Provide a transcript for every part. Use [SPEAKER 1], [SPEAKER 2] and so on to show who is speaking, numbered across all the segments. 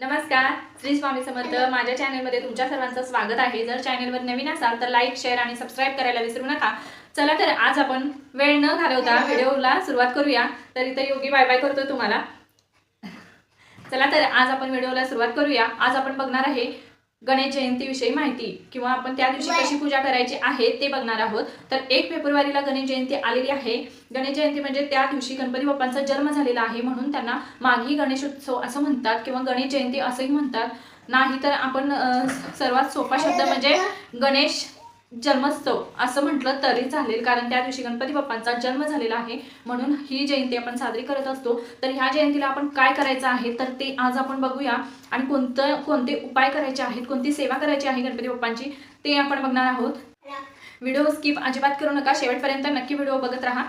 [SPEAKER 1] नमस्कार श्री स्वामी समर्थ. माझ्या चॅनलमध्ये तुमच्या सर्वांचं स्वागत आहे. जर चॅनलवर नवीन असाल तर लाईक शेअर आणि सबस्क्राईब करायला विसरू नका. चला तर आज आपण वेळ न घालवता व्हिडिओला सुरुवात करूया. तर इथं योगी बाय बाय करतो तुम्हाला. चला तर आज आपण व्हिडिओला सुरुवात करूया. आज आपण बघणार आहे गणेश जयंतीविषयी माहिती. किंवा आपण त्या दिवशी कशी पूजा करायची आहे ते बघणार आहोत. तर एक फेब्रुवारीला गणेश जयंती आलेली आहे. गणेश जयंती म्हणजे त्या दिवशी गणपती बाप्पांचा जन्म झालेला आहे म्हणून त्यांना माघी गणेश उत्सव असं म्हणतात किंवा गणेश जयंती असंही म्हणतात. नाही तर आपण सर्वात सोपा शब्द म्हणजे गणेश जन्मोत्सव असं म्हटलं तरी चालेल कारण त्या दिवशी गणपती बाप्पांचा जन्म झालेला आहे. म्हणून ही जयंती आपण साजरी करत असतो. तर ह्या जयंतीला आपण काय करायचं आहे? तर ते आज आपण बघूया. आणि कोणतं कोणते उपाय करायचे आहेत? कोणती सेवा करायची आहे गणपती बाप्पांची? ते आपण बघणार आहोत. व्हिडिओ स्किप अजिबात करू नका. शेवटपर्यंत नक्की व्हिडिओ बघत राहा.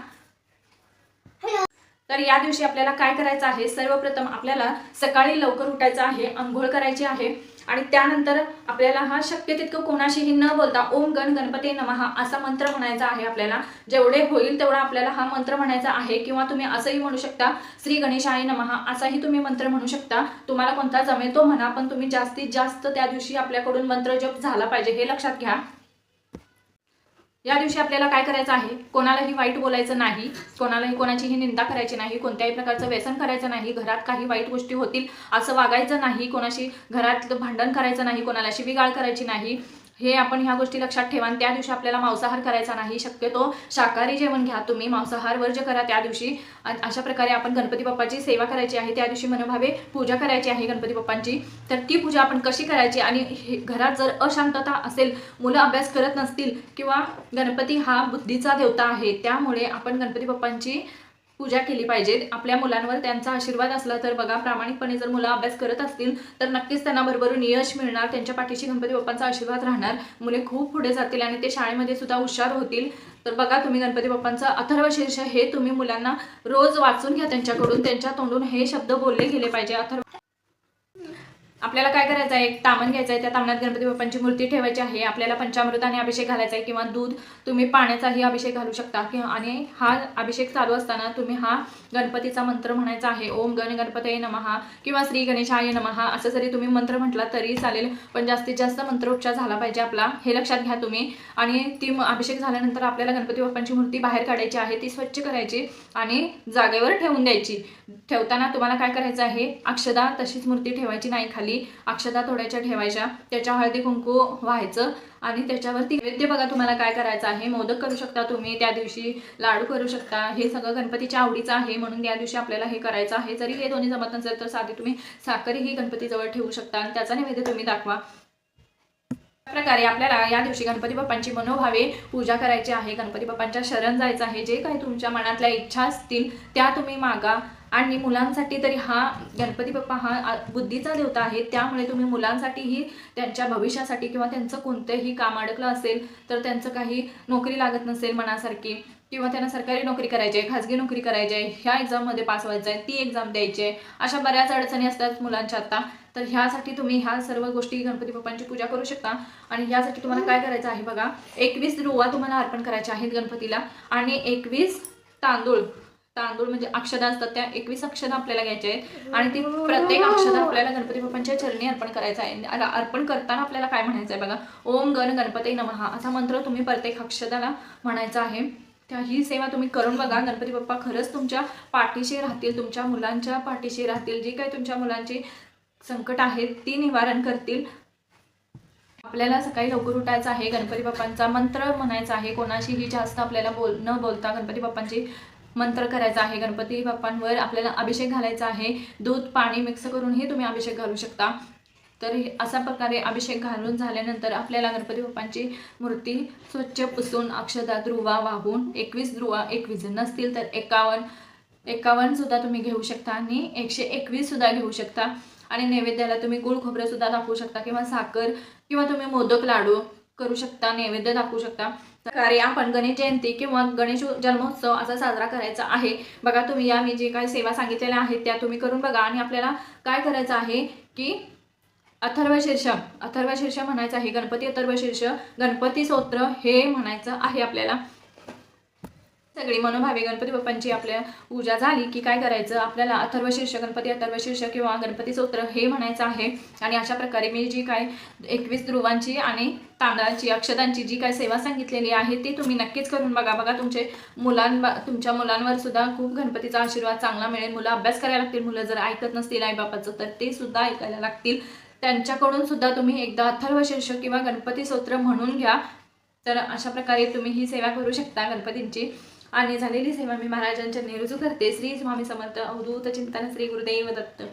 [SPEAKER 1] तर या दिवशी आपल्याला काय करायचं आहे? सर्वप्रथम आपल्याला सकाळी लवकर उठायचं आहे आंघोळ करायची आहे. आणि त्यानंतर आपल्याला हा शक्य तितकं कोणाशीही न बोलता ओम गण गणपती नमहा असा मंत्र म्हणायचा आहे आपल्याला. जेवढे होईल तेवढा आपल्याला हा मंत्र म्हणायचा आहे. किंवा तुम्ही असंही म्हणू शकता श्री गणेशाय नमहा असाही तुम्ही मंत्र म्हणू शकता. तुम्हाला कोणता जमेल तो म्हणा पण तुम्ही जास्तीत जास्त त्या दिवशी आपल्याकडून मंत्र जप झाला पाहिजे हे लक्षात घ्या. या दिवशी आपल्याला काय करायचं आहे? कोणालाही वाईट बोलायचं नाही कोणालाही कोणाचीही निंदा करायची नाही कोणत्याही प्रकारचं व्यसन करायचं नाही घरात काही वाईट गोष्टी होतील असं वागायचं नाही कोणाशी घरात भांडण करायचं नाही कोणाला शिवीगाळ करायची नाही. हे आपण ह्या गोष्टी लक्षात ठेवा आणि त्या दिवशी आपल्याला मांसाहार करायचा नाही शक्यतो शाकाहारी जेवण घ्या तुम्ही मांसाहार वर्ज करा त्या दिवशी. अशा प्रकारे आपण गणपती बाप्पाची सेवा करायची आहे त्या दिवशी मनोभावे पूजा करायची आहे गणपती बाप्पांची. तर ती पूजा आपण कशी करायची आणि हे घरात जर अशांतता असेल मुलं अभ्यास करत नसतील किंवा गणपती हा बुद्धीचा देवता आहे त्यामुळे आपण गणपती बाप्पांची पूजा केली पाहिजे. आपल्या मुलांवर त्यांचा आशीर्वाद असला तर बघा प्रामाणिकपणे जर मुलं अभ्यास करत असतील तर नक्कीच त्यांना भरभरून यश मिळणार त्यांच्या पाठीशी गणपती बाप्पांचा आशीर्वाद राहणार. मुले खूप पुढे जातील आणि ते शाळेमध्ये सुद्धा हुशार होतील. तर बघा तुम्ही गणपती बाप्पांचा अथर्व शीर्ष हे तुम्ही मुलांना रोज वाचून घ्या त्यांच्याकडून. त्यांच्या तोंडून हे शब्द बोलले गेले पाहिजे. अथर्व आपल्याला काय करायचं आहे? एक तामण घ्यायचं आहे. त्या तामणात गणपती बाप्पांची मूर्ती ठेवायची आहे. आपल्याला पंचामृताने अभिषेक घालायचा आहे किंवा दूध तुम्ही पाण्याचाही अभिषेक घालू शकता. किंवा आणि हा अभिषेक चालू असताना तुम्ही हा गणपतीचा मंत्र म्हणायचा आहे. ओम गण गणपतये नमहा किंवा श्री गणेशाय नमहा असं जरी तुम्ही मंत्र म्हटला तरी चालेल पण जास्तीत जास्त मंत्रोच्चार झाला पाहिजे आपला. हे लक्षात घ्या तुम्ही. आणि ती म- अभिषेक झाल्यानंतर आपल्याला गणपती बाप्पांची मूर्ती बाहेर काढायची आहे. ती स्वच्छ करायची आणि जागेवर ठेवून द्यायची. ठेवताना तुम्हाला काय करायचं आहे? अक्षदा तशीच मूर्ती ठेवायची नाही खाली. अक्षता थोड्याच्या ठेवायच्या. त्याच्या हळदी कुंकू व्हायचं आणि त्याच्यावरती नैवेद्य बघा तुम्हाला काय करायचं आहे. मोदक करू शकता तुम्ही त्या दिवशी लाडू करू शकता. हे सगळं गणपतीच्या आवडीचं आहे म्हणून त्या दिवशी आपल्याला हे करायचं आहे. जरी हे दोन्ही जमत नसेल तर साधी तुम्ही साखरही गणपतीजवळ ठेवू शकता आणि त्याचा नैवेद्य तुम्ही दाखवा. प्रकारे आपल्याला या दिवशी गणपती बाप्पांची मनोभावे पूजा करायची आहे. गणपती बाप्पांच्या शरण जायचं आहे. जे काही तुमच्या मनातल्या इच्छा असतील त्या तुम्ही मागा. आणि मुलांसाठी तरी हा गणपती बाप्पा हा बुद्धीचा देवता आहे. त्यामुळे तुम्ही मुलांसाठीही त्यांच्या भविष्यासाठी किंवा त्यांचं कोणतंही काम अडकलं असेल तर त्यांचं काही नोकरी लागत नसेल मनासारखी किंवा त्यांना सरकारी नोकरी करायची आहे खाजगी नोकरी करायची आहे ह्या एक्झाममध्ये पास व्हायचं आहे ती एक्झाम द्यायची आहे अशा बऱ्याच अडचणी असतात मुलांच्या आता. तर ह्यासाठी तुम्ही ह्या सर्व गोष्टी गणपती बाप्पांची पूजा करू शकता. आणि ह्यासाठी तुम्हाला काय करायचं आहे बघा एकवीस रुवा तुम्हाला अर्पण करायच्या आहेत गणपतीला. आणि एकवीस तांदूळ तांदूळ म्हणजे अक्षदा असतात त्या एकवीस अक्षदा आपल्याला घ्यायच्या आहेत. आणि ती प्रत्येक अक्षदा आपल्याला गणपती बाप्पांच्या चरणी अर्पण करायचं आहे. अर्पण करताना आपल्याला काय म्हणायचं आहे बघा? ओम गण गणपती नमहा असा मंत्र तुम्ही प्रत्येक अक्षदाला म्हणायचा आहे. त्या ही सेवा तुम्ही करून बघा. गणपती बाप्पा खरंच तुमच्या पाठीशी राहतील तुमच्या मुलांच्या पाठीशी राहतील. जी काही तुमच्या मुलांची संकट आहेत ती निवारण करतील. आपल्याला सकाळी लवकर उठायचं आहे गणपती बाप्पांचा मंत्र म्हणायचा आहे. कोणाशीही जास्त आपल्याला बोल न बोलता गणपती बाप्पांची मंत्र करायचा आहे. गणपती बाप्पांवर आपल्याला अभिषेक घालायचा आहे. दूध पाणी मिक्स करूनही तुम्ही अभिषेक घालू शकता. तर हे अशा प्रकारे अभिषेक घालून झाल्यानंतर आपल्याला गणपती बाप्पांची मूर्ती स्वच्छ पुसून अक्षता ध्रुवा वाहून एकवीस ध्रुवा एकवीस नसतील तर एकावन्न एकावन्न सुद्धा तुम्ही घेऊ शकता आणि एकशे एकवीस सुद्धा घेऊ शकता. आणि नैवेद्याला तुम्ही गुळ खोबरं सुद्धा दाखवू शकता किंवा साखर किंवा तुम्ही मोदक लाडू करू शकता नैवेद्य दाखवू शकता. प्रकारे आपण गणेश जयंती किंवा गणेश जन्मोत्सव असा साजरा करायचा आहे. बघा तुम्ही या मी जे काही सेवा सांगितलेल्या आहेत त्या तुम्ही करून बघा आणि आपल्याला काय करायचं आहे की अथर्व शीर्ष. अथर्व शीर्ष म्हणायचं आहे. गणपती अथर्व शीर्ष. गणपती स्तोत्र हे म्हणायचं आहे आपल्याला. सगळी मनोभावी गणपती बाप्पांची आपल्या पूजा झाली की काय करायचं? आपल्याला अथर्वशीर्ष गणपती अथर्वशीर्ष किंवा गणपती स्तोत्र हे म्हणायचं आहे. आणि अशा प्रकारे मी जी काय एकवीस ध्रुवांची आणि तांदळाची अक्षदांची जी काय सेवा सांगितलेली आहे ती तुम्ही नक्कीच करून बघा. बघा तुमचे मुलांबा तुमच्या मुलांवर सुद्धा खूप गणपतीचा आशीर्वाद चांगला मिळेल. मुलं अभ्यास करायला लागतील. मुलं जर ऐकत नसतील आईबापाचं तर ते सुद्धा ऐकायला लागतील. त्यांच्याकडून सुद्धा तुम्ही एकदा अथर्वशीर्ष किंवा गणपती स्तोत्र म्हणून घ्या. तर अशा प्रकारे तुम्ही ही सेवा करू शकता गणपतींची. आणि झालेली सेवा मी महाराजांच्या निरुजू करते. श्री स्वामी समर्थ अवधूत चिंतन श्री गुरुदेव दत्त.